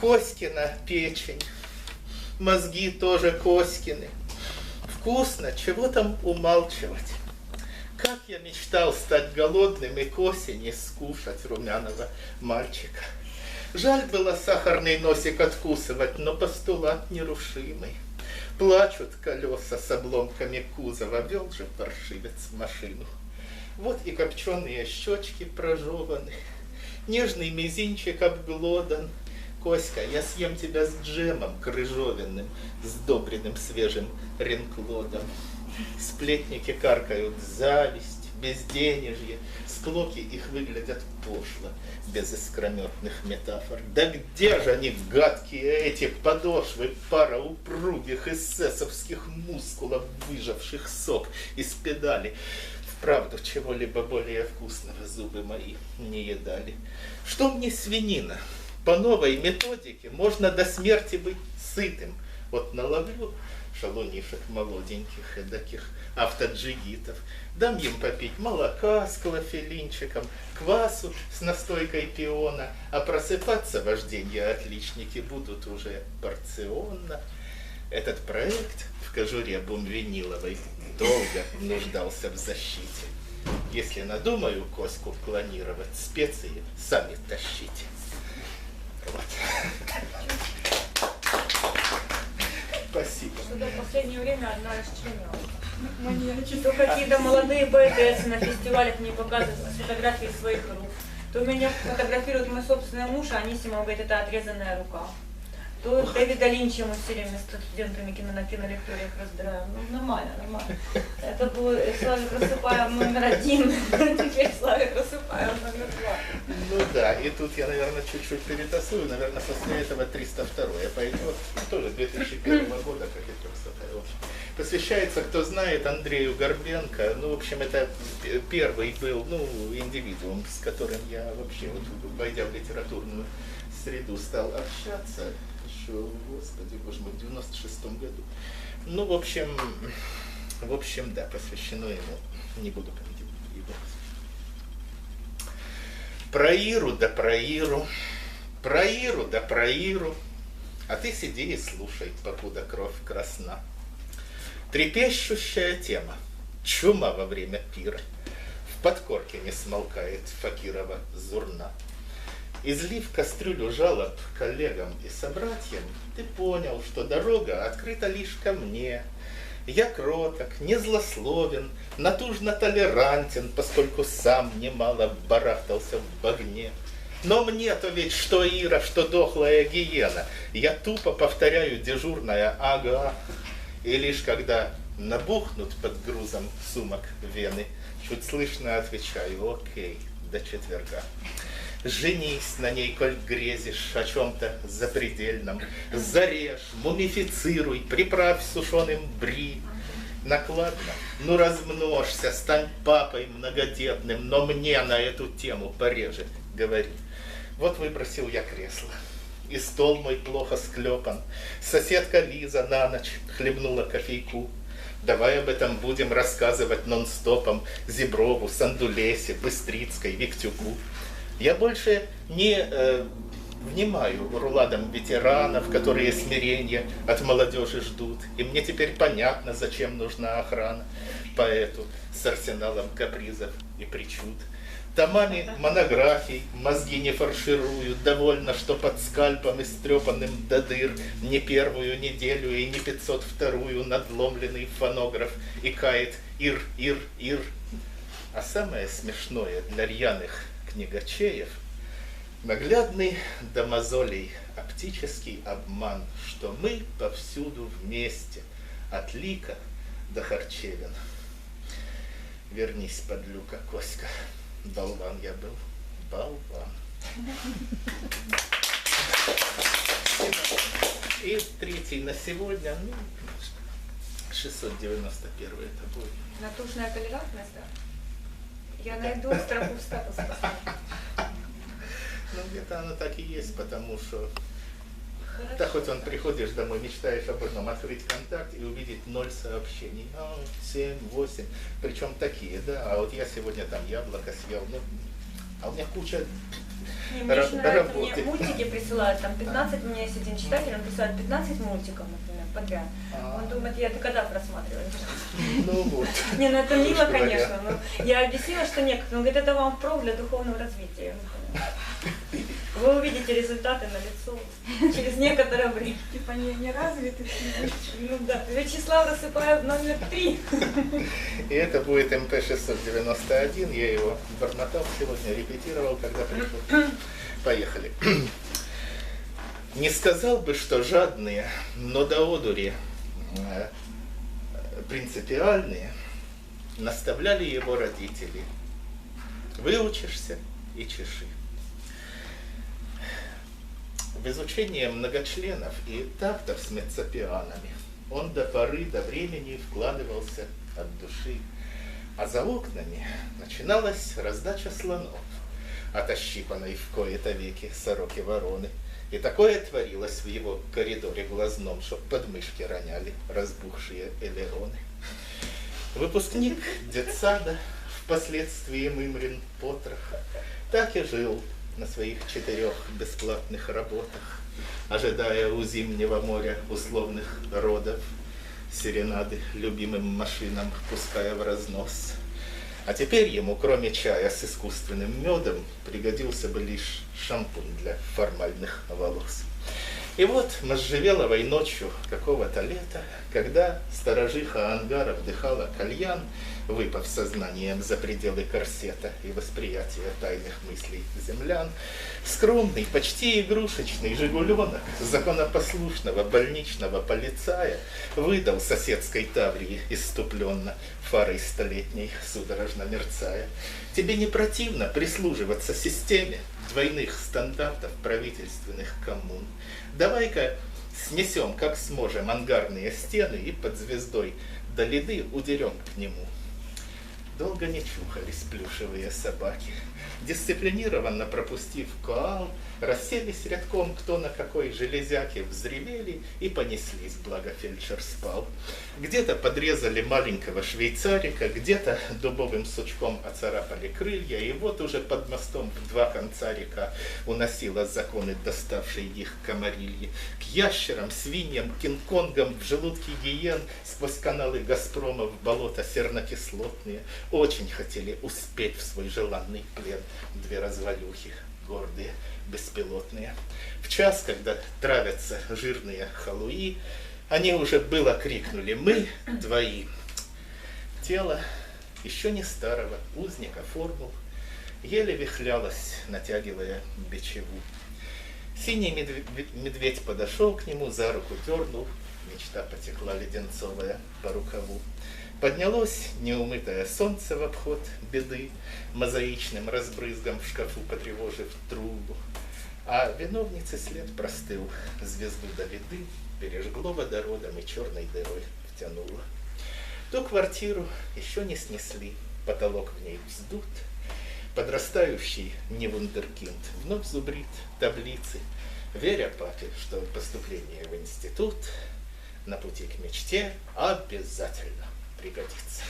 Коськина печень. Мозги тоже Коськины. Вкусно, чего там умалчивать. Как я мечтал стать голодным и к осени скушать румяного мальчика. Жаль было сахарный носик откусывать, но постулат нерушимый. Плачут колеса с обломками кузова, вел же паршивец машину. Вот и копченые щечки прожеваны, нежный мизинчик обглодан. Коська, я съем тебя с джемом крыжовенным, сдобренным свежим ренклодом. Сплетники каркают зависть, безденежье, склоки их выглядят пошло, без искрометных метафор. Да где же они, гадкие эти подошвы, пара упругих эсэсовских мускулов, выжавших сок из педали? Вправду, чего-либо более вкусного зубы мои не едали. Что мне свинина? По новой методике можно до смерти быть сытым. Вот наловлю шалунишек молоденьких, эдаких автоджигитов. Дам им попить молока с клофелинчиком, квасу с настойкой пиона, а просыпаться вождения отличники будут уже порционно. Этот проект в кожуре бумвиниловой долго нуждался в защите. Если надумаю Коську клонировать, специи сами тащите. Спасибо. Что-то в последнее время одна расчленялась. То какие-то молодые поэтессы на фестивалях мне показывают фотографии своих рук. То меня фотографирует мой собственный муж, а Анисима говорит, это отрезанная рука. То Дэвида Линча мы все время с студентами кино на кинолекториях разбираем. Ну, нормально, нормально. Это был Славик Рассыпаев номер один, теперь Славик Рассыпаев номер два. Ну да, и тут я, наверное, чуть-чуть перетасую. Наверное, после этого 302 пойдет. Ну, тоже 2001 года, как и 302. Посвящается, кто знает, Андрею Горбенко. Ну, в общем, это первый был, ну, индивидуум, с которым я вообще, вот, войдя в литературную среду, стал общаться еще, господи, боже мой, в 96 году. Ну, в общем, в общем, да, посвящено ему. Не буду комментировать его. Про Иру да про Иру, про Иру да про Иру, а ты сиди и слушай, покуда кровь красна. Трепещущая тема, чума во время пира, в подкорке не смолкает Факирова зурна. Излив кастрюлю жалоб коллегам и собратьям, ты понял, что дорога открыта лишь ко мне. Я кроток, не злословен, натужно толерантен, поскольку сам немало барахтался в багне. Но мне-то ведь что Ира, что дохлая гиена. Я тупо повторяю дежурное «ага». И лишь когда набухнут под грузом сумок вены, чуть слышно отвечаю «окей» до четверга. Женись на ней, коль грезишь о чем-то запредельном. Зарежь, мумифицируй, приправь сушеным бри. Накладно, ну размножься, стань папой многодетным, но мне на эту тему пореже говори. Вот выбросил я кресло, и стол мой плохо склепан. Соседка Лиза на ночь хлебнула кофейку. Давай об этом будем рассказывать нон-стопом Зеброву, Сандулесе, Быстрицкой, Виктюку. Я больше не э, внимаю руладам ветеранов, которые смирение от молодежи ждут. И мне теперь понятно, зачем нужна охрана поэту с арсеналом капризов и причуд. Томами монографий мозги не фаршируют, довольно, что под скальпом истрепанным до дыр не первую неделю и не 502-ю надломленный фонограф и кает «Ир, Ир, Ир». А самое смешное для рьяных книгачеев наглядный до мозолей оптический обман, что мы повсюду вместе, от лика до харчевин. Вернись, подлюка Коська. Болван я был. Болван. И третий на сегодня, ну, 691 это будет. Натужная толерантность, да? Я найду строку статус. Ну, где-то оно так и есть, потому что Хорошо. да хоть он приходишь домой, мечтаешь об одном, открыть контакт и увидеть ноль сообщений. А, семь, восемь, причем такие, да, а вот я сегодня там яблоко съел, ну, а у меня куча мне очень нравится, мне мультики присылают, там 15, у меня есть один читатель, он присылает 15 мультиков, например, подряд. А. Он думает, я это когда просматриваю? Ну вот. Не, ну это мило, конечно, но я объяснила, что нет, он говорит, это вам впрок для духовного развития. Вы увидите результаты на лицо через некоторое время. Типа не, не развитый. Ну да, Вячеслав рассыпает номер три. И это будет МП-691. Я его бормотал сегодня, репетировал, когда пришел. Поехали. Не сказал бы, что жадные, но до одури э, принципиальные наставляли его родители. Выучишься и чеши. В изучении многочленов и тактов с меццопианами он до поры до времени вкладывался от души, а за окнами начиналась раздача слонов, отощипанной в кои-то веки сороки вороны. И такое творилось в его коридоре глазном, чтоб подмышки роняли разбухшие элероны. Выпускник детсада, впоследствии Мымрин Потрох, так и жил на своих четырех бесплатных работах, ожидая у зимнего моря условных родов, серенады любимым машинам, пуская в разнос. А теперь ему, кроме чая с искусственным медом, пригодился бы лишь шампунь для формальных волос. И вот можжевеловой ночью какого-то лета, когда сторожиха ангара вдыхала кальян, выпав сознанием за пределы корсета и восприятия тайных мыслей землян, скромный, почти игрушечный жигуленок законопослушного больничного полицая выдал соседской Таврии иступленно, фарой столетней судорожно мерцая. Тебе не противно прислуживаться системе двойных стандартов правительственных коммун? Давай-ка снесем, как сможем, ангарные стены и под звездой до лиды удерем к нему. Долго не чухались плюшевые собаки. Дисциплинированно пропустив коал, расселись рядком кто на какой железяке, взревели и понеслись, благо фельдшер спал. Где-то подрезали маленького швейцарика, где-то дубовым сучком оцарапали крылья, и вот уже под мостом в два конца река уносила законы, доставшие их комарильи. К ящерам, свиньям, кинг-конгам, в желудке гиен, сквозь каналы Газпрома в болото сернокислотные, очень хотели успеть в свой желанный плен две развалюхи, гордые, беспилотные. В час, когда травятся жирные халуи, они уже было крикнули «Мы твои!». Тело еще не старого узника формул еле вихлялось, натягивая бичеву. Синий медведь подошел к нему, за руку дернул, мечта потекла леденцовая по рукаву. Поднялось неумытое солнце в обход беды, мозаичным разбрызгом в шкафу потревожив трубу. А виновницы след простыл, звезду до виды пережгло водородом и черной дырой втянуло. Ту квартиру еще не снесли, потолок в ней вздут, подрастающий не вундеркинд вновь зубрит таблицы, веря папе, что поступление в институт на пути к мечте обязательно пригодится.